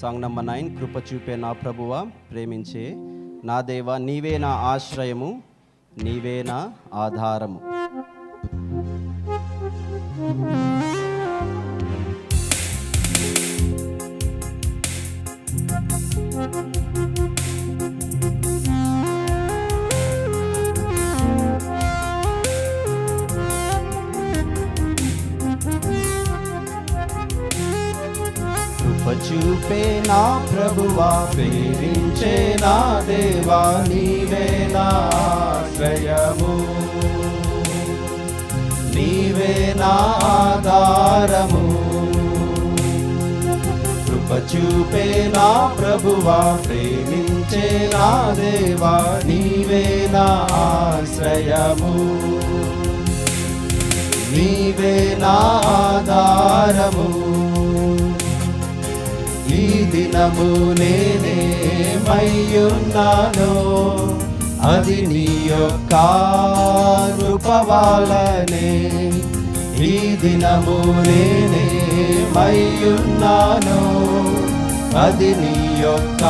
Song number nine కృప చూపే నా ప్రభువ ప్రేమించే నా దేవ నీవే నా ఆశ్రయము నీవే నా ఆధారము కృప చూపే నా ప్రభువా ప్రేమించే నా దేవా నీవే నాశ్రయము నీవే నా ఆధారము. కృప చూపే నా ప్రభువా ప్రేమించే నా దేవా నీవే నా ఆశ్రయము. నీవే నా ఆధారము. దినము నేనే మయ్యున్నాను. అది నీ యొక్క కృపవాలనే ఈ దినము నేనే మయ్యున్నాను. అది నీ యొక్క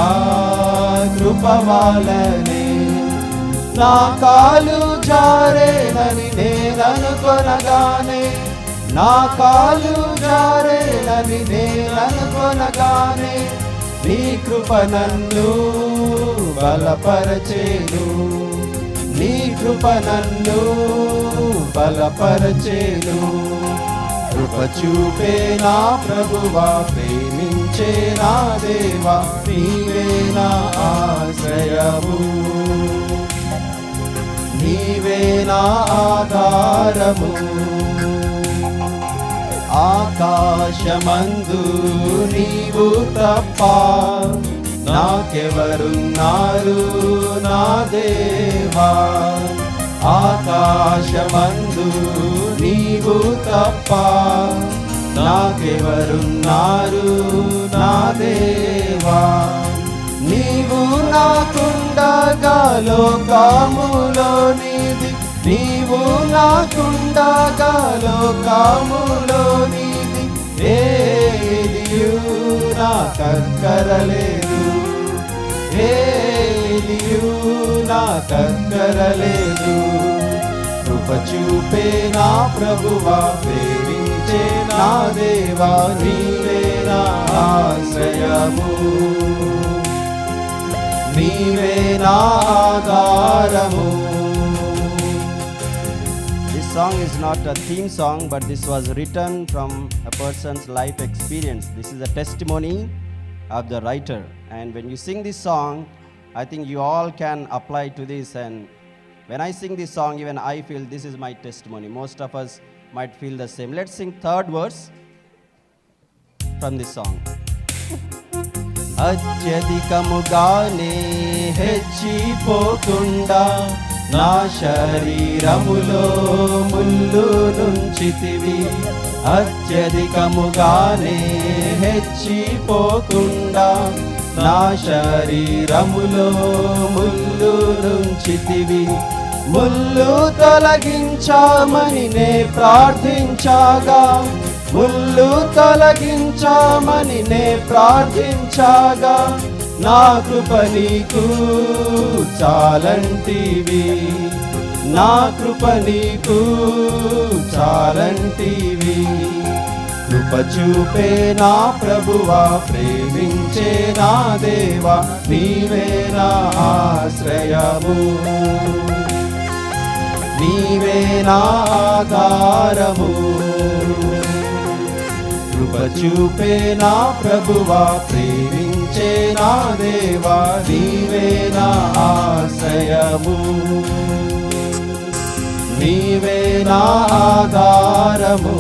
కృపవాలనే నా కాలు జారేనని నేననుకొనగానే. నా కాలు జారేనని నేననుకొనగానే. నీ కృప నన్ను బలపరచేను. నీ కృప నన్ను బలపరచేను. కృప చూపే నా ప్రభువా ప్రేమించే నా దేవా నీవే నా ఆశ్రయము. నీవే నా ఆధారము. ఆకాశమందు నీవు తప్ప నాకెవరున్నారు నా దేవా? ఆకాశమందు నీవు తప్ప నాకెవరున్నారు నా దేవా? నీవు నాకుండగా లోకాములో నీది నీవు నాకుండగా లోకాములో ఏదియు నా కక్కరలేదు. ఏదియు నా కక్కరలేదు. కృప చూపే నా ప్రభువా ప్రేమించే నా దేవా నీవే నా ఆశ్రయము. నీవే నా ఆధారము song is not a theme song, but this was written from a person's life experience. This is a testimony of the writer. And when you sing this song, I think you all can apply to this. And when I sing this song, even I feel this is my testimony. Most of us might feel the same. Let's sing third verse from this song. అత్యధికముగానే హెచ్చిపోకుండా నా శరీరములో ముళ్ళు నుంచితివి అత్యధికముగానే హెచ్చిపోకుండా నా శరీరములో ముళ్ళు నుంచితివి. ముళ్ళు తొలగించామని నే ప్రార్థించాగా ముళ్ళు తొలగించామని నే ప్రార్థించాగా. నా కృప నీకు చాలంటివి. నా కృప నీకు చాలంటివి. కృప చూపే నా ప్రభువా ప్రేమించే నా దేవా నీవే నా ఆశ్రయము. నీవే నా ఆధారము. కృప చూపే నా ప్రభువా ప్రేమి చేరా దేవా నీవేనా ఆశయము నీవేనా ఆధారము.